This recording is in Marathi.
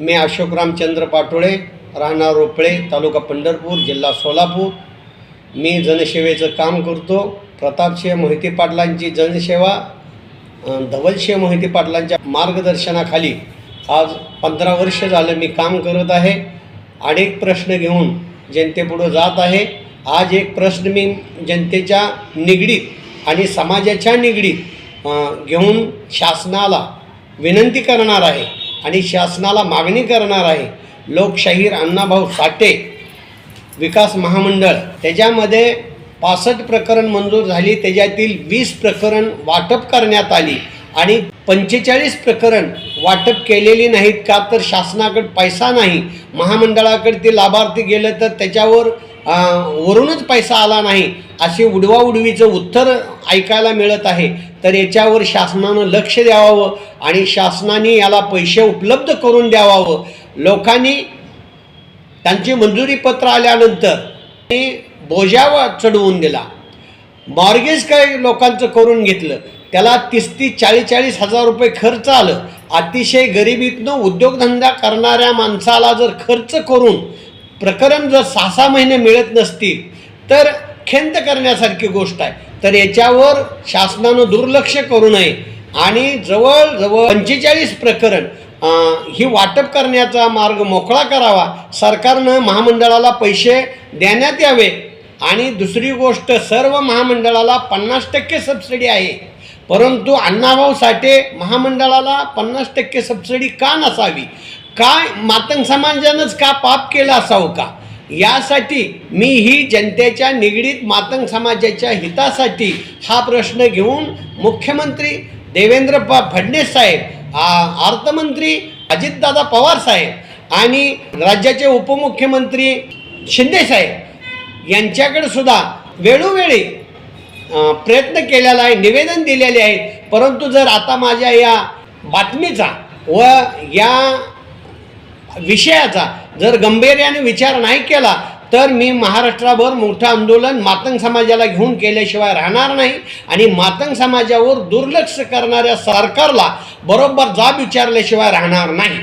मी अशोकरामचंद्र पाटोळे राहणार रोपळे तालुका पंढरपूर जिल्हा सोलापूर. मी जनसेवेचं काम करतो. प्रतापसिंह मोहिते पाटलांची जनसेवा अं, धवलसिंह मोहिते पाटलांच्या मार्गदर्शनाखाली आज पंधरा वर्ष झालं मी काम करत आहे. अनेक प्रश्न घेऊन जनतेपुढं जात आहे. आज एक प्रश्न मी जनतेच्या निगडीत आणि समाजाच्या निगडीत घेऊन शासनाला विनंती करणार आहे. आणि शासनाला मागणी करणार आहे. लोकशाहीर अण्णाभाऊ साठे विकास महामंडळ त्याच्यामध्ये पासष्ट प्रकरण मंजूर झाली. त्याच्यातील वीस प्रकरण वाटप करण्यात आली आणि पंचेचाळीस प्रकरण वाटप केलेली नाहीत का तर शासनाकडे पैसा नाही. महामंडळाकडे ते लाभार्थी गेलं तर त्याच्यावर वरूनच पैसा आला नाही. असे उडवाउडवीचं उत्तर ऐकायला मिळत आहे. तर याच्यावर शासनानं लक्ष द्यावावं आणि शासनाने याला पैसे उपलब्ध करून द्यावावं. लोकांनी त्यांची मंजुरी पत्र आल्यानंतर बोजावा चढवून दिला. मॉर्गेज काय लोकांचं करून घेतलं? त्याला तीस तीस चाळीस चाळीस हजार रुपये खर्च आलं. अतिशय गरिबीतनं उद्योगधंदा करणाऱ्या माणसाला जर खर्च करून प्रकरण जर सहा सहा महिने मिळत नसतील तर खंत करण्यासारखी गोष्ट आहे. तर याच्यावर शासनानं दुर्लक्ष करू नये. आणि जवळजवळ पंचेचाळीस प्रकरण ही वाटप करण्याचा मार्ग मोकळा करावा. सरकारनं महामंडळाला पैसे देण्यात यावे. आणि दुसरी गोष्ट सर्व महामंडळाला पन्नास टक्के सबसिडी आहे. परंतु अण्णाभाऊ साठे महामंडळाला पन्नास टक्के सबसिडी का नसावी? काय मातंग समाजानंच का पाप केलं असावं का? यासाठी मी ही जनतेच्या निगडीत मातंग समाजाच्या हितासाठी हा प्रश्न घेऊन मुख्यमंत्री देवेंद्र प फडणवीस साहेब अर्थमंत्री अजितदादा पवार साहेब आणि राज्याचे उपमुख्यमंत्री शिंदे साहेब यांच्याकडे सुद्धा वेळोवेळी प्रयत्न केलेला आहे निवेदन दिलेले आहे परंतु जर आता माझ्या या बातमीचा व या विषयाचा जर गंभीर्याने विचार नाही केला तर मी महाराष्ट्राभर मोठं आंदोलन मातंग समाजाला घेऊन केल्याशिवाय राहणार नाही आणि मातंग समाजावर दुर्लक्ष करणाऱ्या सरकारला बरोबर जाब विचारल्याशिवाय राहणार नाही.